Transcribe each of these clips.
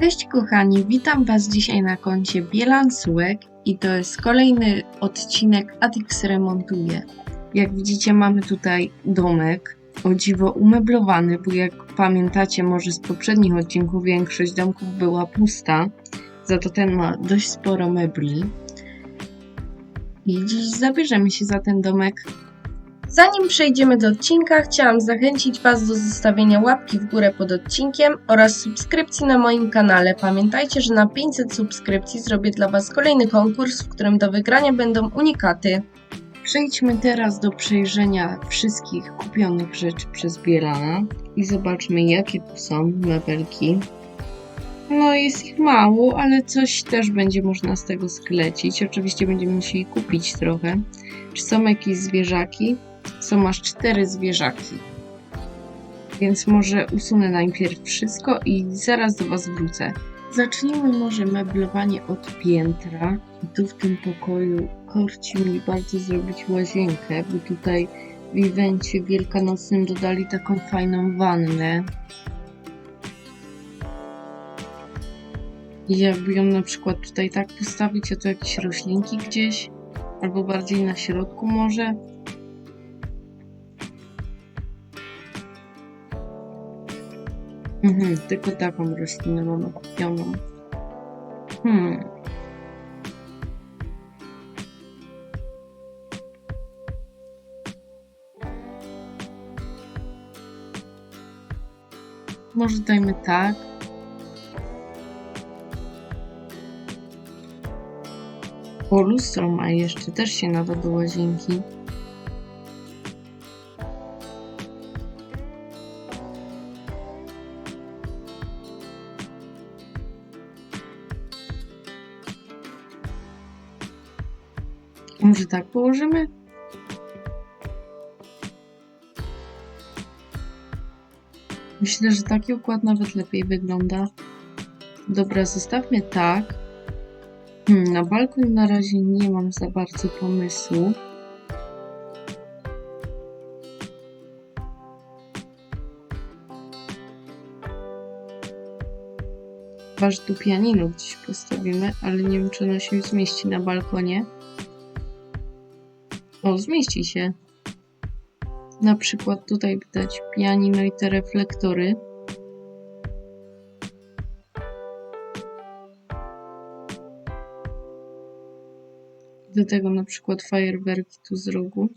Cześć kochani, witam Was dzisiaj na koncie Bielansułek i to jest kolejny odcinek Atix remontuje. Jak widzicie mamy tutaj domek, o dziwo umeblowany, bo jak pamiętacie może z poprzednich odcinków większość domków była pusta, za to ten ma dość sporo mebli. I dziś zabierzemy się za ten domek Zanim przejdziemy do odcinka, chciałam zachęcić Was do zostawienia łapki w górę pod odcinkiem oraz subskrypcji na moim kanale. Pamiętajcie, że na 500 subskrypcji zrobię dla Was kolejny konkurs, w którym do wygrania będą unikaty. Przejdźmy teraz do przejrzenia wszystkich kupionych rzeczy przez Bielana i zobaczmy jakie tu są mebelki. No jest ich mało, ale coś też będzie można z tego sklecić. Oczywiście będziemy musieli kupić trochę. Czy są jakieś zwierzaki? Są aż cztery zwierzaki. Więc może usunę najpierw wszystko i zaraz do Was wrócę. Zacznijmy może meblowanie od piętra. Tu w tym pokoju korci mi bardzo zrobić łazienkę, bo tutaj w evencie wielkanocnym dodali taką fajną wannę. I jakby ją na przykład tutaj tak postawić, a tu jakieś roślinki gdzieś, albo bardziej na środku może. Mhm, tylko taką roślinę mamy kupioną. Hmm. Może dajmy tak. O, lustro ma jeszcze, też się nada do łazienki. Może tak położymy? Myślę, że taki układ nawet lepiej wygląda. Dobra, zostawmy tak. Hmm, na balkon na razie nie mam za bardzo pomysłu. Chyba, że tu pianino gdzieś postawimy, ale nie wiem, czy ono się zmieści na balkonie. O, zmieści się. Na przykład tutaj widać pianino i te reflektory. Do tego na przykład fajerwerki tu z rogu.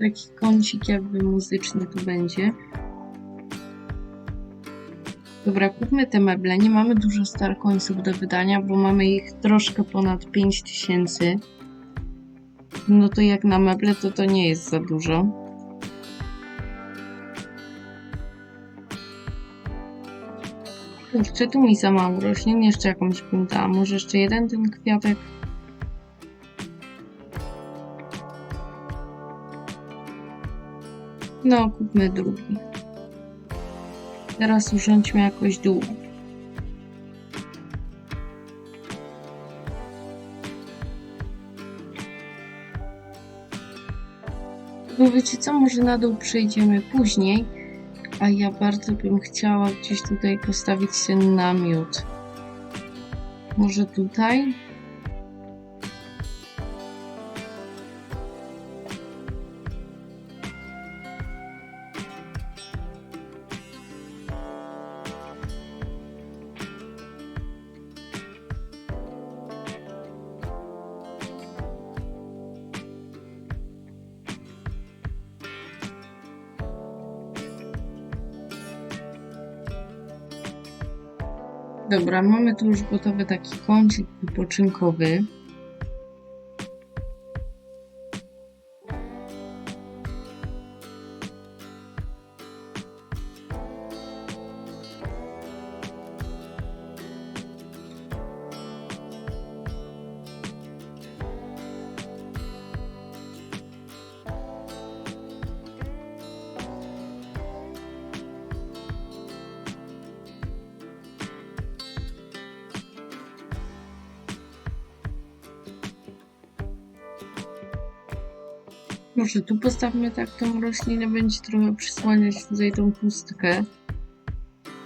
Taki kącik jakby muzyczny tu będzie. Dobra, kupmy te meble. Nie mamy dużo starcoinsów do wydania, bo mamy ich troszkę ponad 5000. No to jak na meble, to to nie jest za dużo. Kurczę, tu mi za mało roślin. Jeszcze jakąś dała. Może jeszcze jeden ten kwiatek? No, kupmy drugi. Teraz urządźmy jakoś dół. Bo wiecie co, może na dół przejdziemy później, a ja bardzo bym chciała gdzieś tutaj postawić ten namiot. Może tutaj? Dobra, mamy tu już gotowy taki kącik wypoczynkowy. Może tu postawmy tak tą roślinę, będzie trochę przysłaniać tutaj tą pustkę.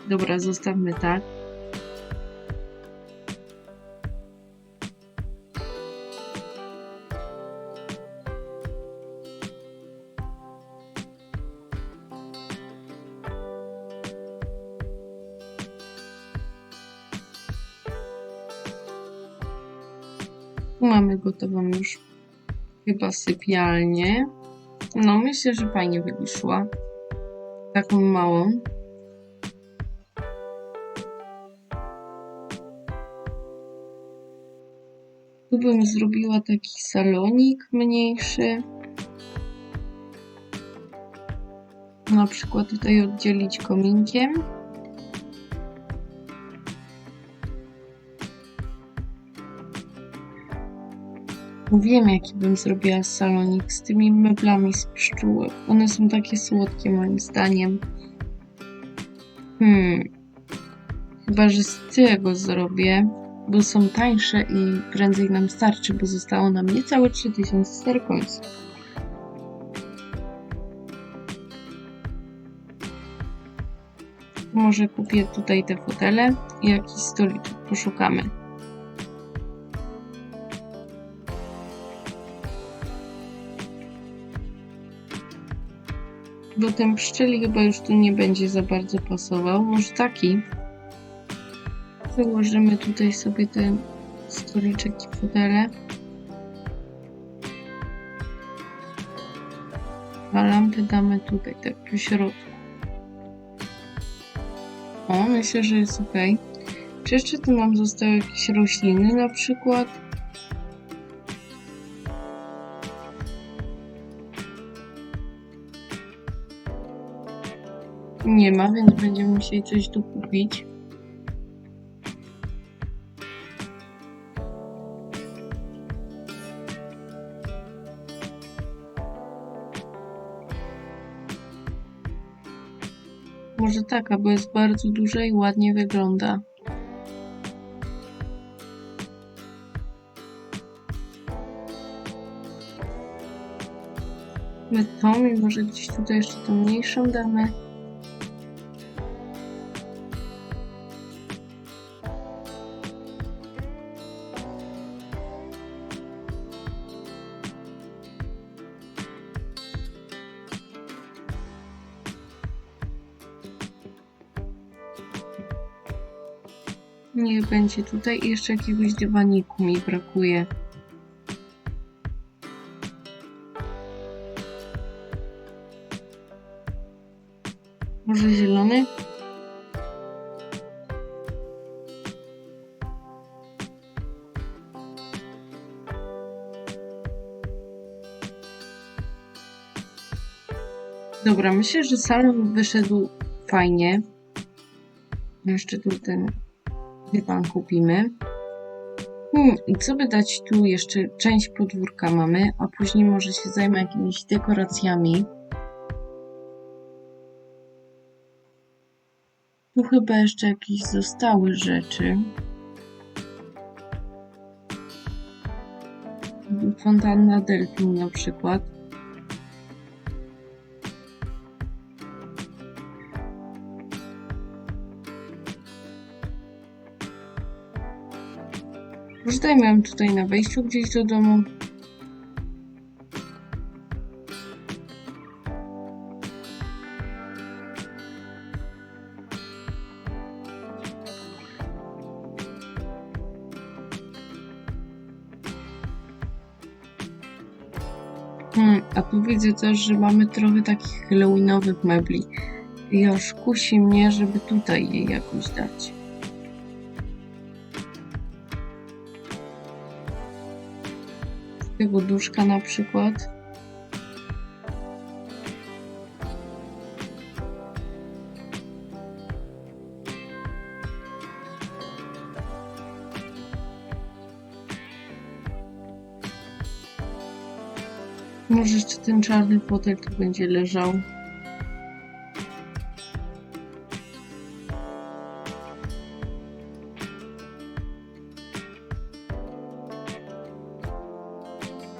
Dobra, zostawmy tak. Mamy gotową już chyba sypialnię. No, myślę, że fajnie wyszła. Taką małą. Tu bym zrobiła taki salonik mniejszy. Na przykład tutaj oddzielić kominkiem. Wiem, jaki bym zrobiła salonik z tymi meblami z pszczółek. One są takie słodkie moim zdaniem. Hmm. Chyba, że z tego zrobię, bo są tańsze i prędzej nam starczy, bo zostało nam niecałe 3000 sterkońców. Może kupię tutaj te fotele i jakiś stoliczek poszukamy. Bo ten pszczeli chyba już tu nie będzie za bardzo pasował. Może taki. Założymy tutaj sobie ten stoliczek i fotele. A lampy damy tutaj, tak po środku. O, myślę, że jest ok. Czy jeszcze tu nam zostały jakieś rośliny na przykład? Nie ma, więc będziemy musieli coś tu kupić. Może taka, bo jest bardzo duża i ładnie wygląda. My tą i może gdzieś tutaj jeszcze tą mniejszą damy. Niech będzie tutaj i jeszcze jakiegoś dywaniku mi brakuje. Może zielony? Dobra, myślę, że salon wyszedł fajnie. Jeszcze tu ten dywan kupimy. Hmm, i co by dać tu jeszcze? Część podwórka mamy, a później może się zajmę jakimiś dekoracjami. Tu chyba jeszcze jakieś zostały rzeczy. Fontanna Delfin na przykład. Dajmy ją tutaj na wejściu gdzieś do domu. Hmm, a tu widzę też, że mamy trochę takich halloweenowych mebli. I aż kusi mnie, żeby tutaj jej jakoś dać. Tego duszka na przykład. Może jeszcze ten czarny fotel tu będzie leżał.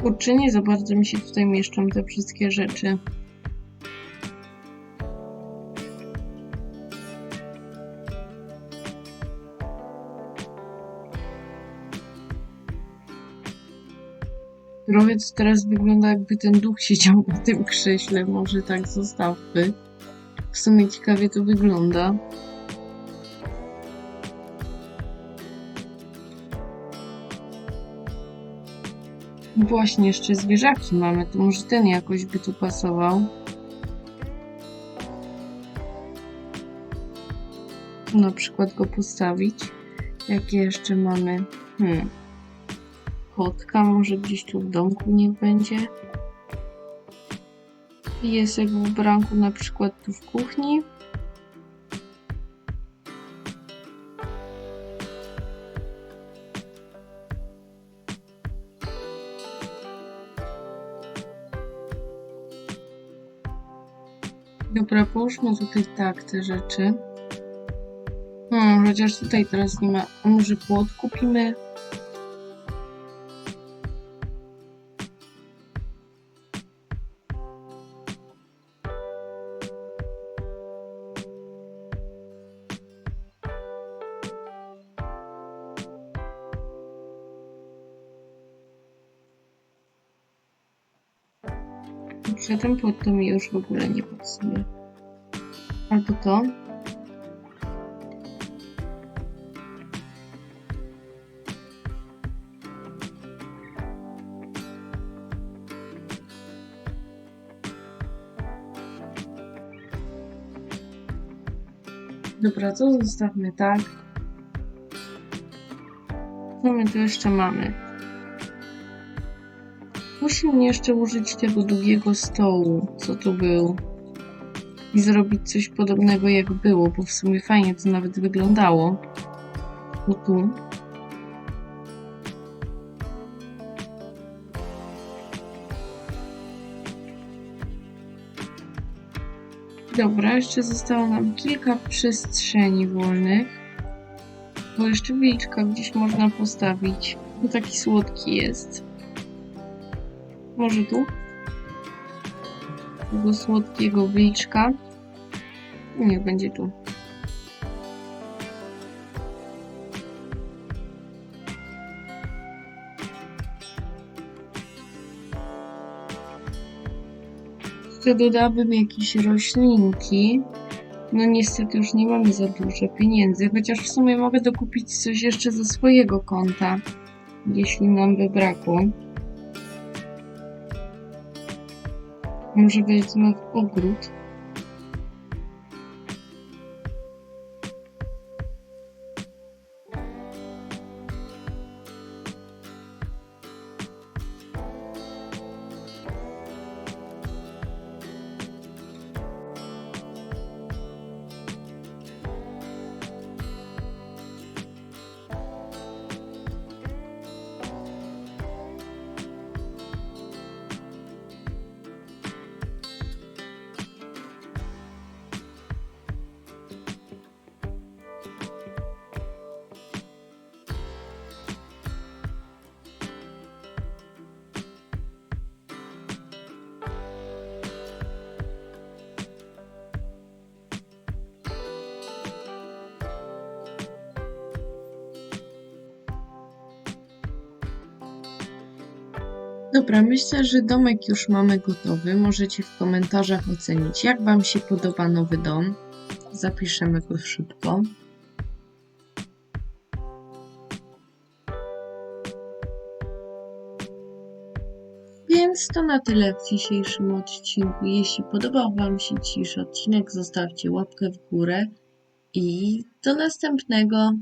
Kurczę, nie za bardzo mi się tutaj mieszczą te wszystkie rzeczy. To teraz wygląda jakby ten duch siedział na tym krześle, może tak zostawmy. W sumie ciekawie to wygląda. Właśnie, jeszcze zwierzaki mamy, to może ten jakoś by tu pasował. Na przykład go postawić. Jakie jeszcze mamy? Hmm. Kotka może gdzieś tu w domku niech będzie. Piesek w branku na przykład tu w kuchni. Dobra, połóżmy tutaj tak te rzeczy. Hmm, chociaż tutaj teraz nie ma. A może płot kupimy? Ten płot to mi już w ogóle nie pasuje. Albo to. Dobra, to zostawmy tak. Co my tu jeszcze mamy? Musimy jeszcze użyć tego długiego stołu, co tu był. I zrobić coś podobnego jak było, bo w sumie fajnie to nawet wyglądało. O tu. Dobra, jeszcze zostało nam kilka przestrzeni wolnych. Bo jeszcze wilczka gdzieś można postawić. Bo taki słodki jest. Może tu? Tego słodkiego wilczka. Niech będzie tu. Jeszcze dodałabym jakieś roślinki. No niestety już nie mamy za dużo pieniędzy, chociaż w sumie mogę dokupić coś jeszcze ze swojego konta, jeśli nam by brakło. Może wezmę w ogród. Dobra, myślę, że domek już mamy gotowy. Możecie w komentarzach ocenić, jak Wam się podoba nowy dom. Zapiszemy go szybko. Więc to na tyle w dzisiejszym odcinku. Jeśli podobał Wam się dzisiejszy odcinek, zostawcie łapkę w górę i do następnego.